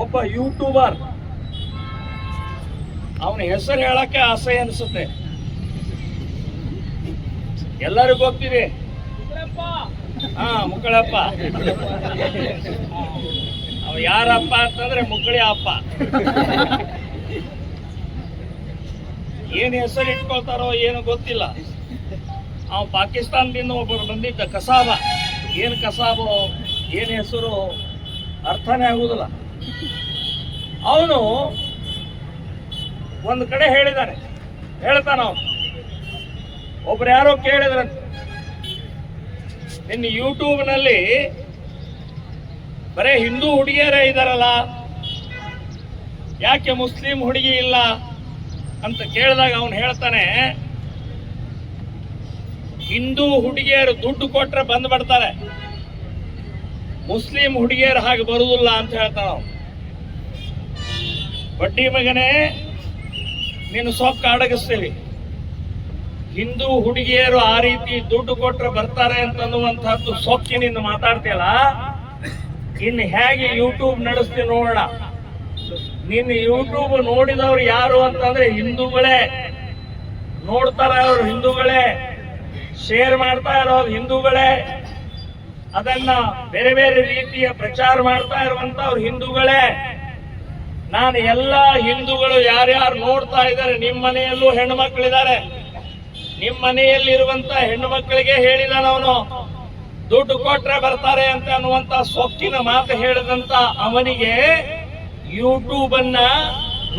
ಒಬ್ಬ ಯೂಟ್ಯೂಬರ್. ಅವನ ಹೆಸರು ಹೇಳಕ್ಕೆ ಆಸೆ ಅನಿಸುತ್ತೆ. ಎಲ್ಲರಿಗೂ ಗೊತ್ತಿದೆ. ಹಾ ಮುಕ್ಕಳಪ್ಪ ಅವ ಯಾರಪ್ಪ ಅಂತಂದ್ರೆ ಮುಕ್ಕಳಿ ಅಪ್ಪ. ಏನ್ ಹೆಸರು ಇಟ್ಕೊಳ್ತಾರೋ ಏನು ಗೊತ್ತಿಲ್ಲ. ಅವ ಪಾಕಿಸ್ತಾನದಿಂದ ಒಬ್ಬರು ಬಂದಿದ್ದ ಕಸಾಬ. ಏನು ಕಸಾಬೋ, ಏನು ಹೆಸರು ಅರ್ಥನೇ ಆಗುದಿಲ್ಲ. ಅವನು ಒಂದು ಕಡೆ ಹೇಳಿದ್ದಾನೆ ಹೇಳ್ತಾನ ಅವನು. ಒಬ್ರು ಯಾರೋ ಕೇಳಿದ್ರಂತೆ. ನಿನ್ನ ಯೂಟ್ಯೂಬ್ನಲ್ಲಿ ಬರೇ ಹಿಂದೂ ಹುಡುಗಿಯರೇ ಇದಾರಲ್ಲ, ಯಾಕೆ ಮುಸ್ಲಿಂ ಹುಡುಗಿ ಇಲ್ಲ ಅಂತ ಕೇಳಿದಾಗ ಅವನು ಹೇಳ್ತಾನೆ, ಹಿಂದೂ ಹುಡುಗಿಯರು ದುಡ್ಡು ಕೊಟ್ರೆ ಬಂದ್ ಬಿಡ್ತಾರೆ ಮುಸ್ಲಿಂ ಹುಡುಗಿಯರು ಹಾಗೆ ಬರುವುದಿಲ್ಲ ಅಂತ ಹೇಳ್ತಾನ ನಾವು ಬಡ್ಡಿ ಮಗನೇ, ನೀನು ಸೊಕ್ಕ ಅಡಗಿಸ್ತೀವಿ. ಹಿಂದೂ ಹುಡುಗಿಯರು ಆ ರೀತಿ ದುಡ್ಡು ಕೊಟ್ಟರೆ ಬರ್ತಾರೆ ಅಂತನ್ನುವಂತಹದ್ದು ನೀನು ಮಾತಾಡ್ತೀಯಲ್ಲ? ಇನ್ನು ಹೇಗೆ ಯೂಟ್ಯೂಬ್ ನಡೆಸ್ತೀನಿ ನೋಡೋಣ. ನಿನ್ನ ಯೂಟ್ಯೂಬ್ ನೋಡಿದವ್ರು ಯಾರು ಅಂತಂದ್ರೆ ಹಿಂದೂಗಳೇ. ನೋಡ್ತಾರ ಅವ್ರು ಹಿಂದೂಗಳೇ. ಶೇರ್ ಮಾಡ್ತಾ ಇರೋರು ಹಿಂದೂಗಳೇ. ಅದನ್ನ ಬೇರೆ ಬೇರೆ ರೀತಿಯ ಪ್ರಚಾರ ಮಾಡ್ತಾ ಇರುವಂತವ್ರು ಹಿಂದೂಗಳೇ, ನಾನು ಎಲ್ಲ ಹಿಂದೂಗಳು ಯಾರ್ಯಾರು ನೋಡ್ತಾ ಇದ್ದಾರೆ ನಿಮ್ಮ ಮನೆಯಲ್ಲೂ ಹೆಣ್ಣು ಮಕ್ಕಳಿದ್ದಾರೆ ನಿಮ್ಮ ಮನೆಯಲ್ಲಿರುವಂತ ಹೆಣ್ಣು ಮಕ್ಕಳಿಗೆ ಹೇಳಿದ ಅವನು, ದುಡ್ಡು ಕೊಟ್ರೆ ಬರ್ತಾರೆ ಅಂತ ಅನ್ನುವಂತ ಸೊಕ್ಕಿನ ಮಾತು ಹೇಳಿದಂತ ಅವನಿಗೆ ಯೂಟ್ಯೂಬ್ ಅನ್ನ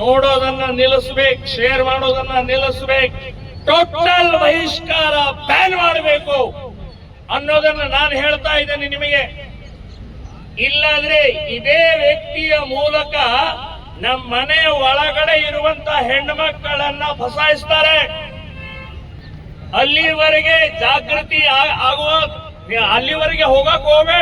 ನೋಡೋದನ್ನ ನಿಲ್ಲಿಸ್ಬೇಕು, ಶೇರ್ ಮಾಡೋದನ್ನ ನಿಲ್ಲಿಸ್ಬೇಕು, ಟೋಟಲ್ ಬಹಿಷ್ಕಾರ ಬ್ಯಾನ್ ಮಾಡಬೇಕು. ಅನ್ನೋದನ್ನ ನಾನು ಹೇಳ್ತಾ ಇದ್ದೇನೆ ನಿಮಗೆ. ಇಲ್ಲಾದ್ರೆ ಇದೇ ವ್ಯಕ್ತಿಯ ಮೂಲಕ ನಮ್ಮ ಮನೆ ಒಳಗಡೆ ಇರುವಂತ ಹೆಣ್ಣು ಮಕ್ಕಳನ್ನ ಫಸಾಯಿಸ್ತಾರೆ. ಅಲ್ಲಿವರೆಗೆ ಜಾಗೃತಿ ಆಗುವ ಅಲ್ಲಿವರೆಗೆ ಹೋಗಕ್ ಹೋಗ್ಬೇಡ.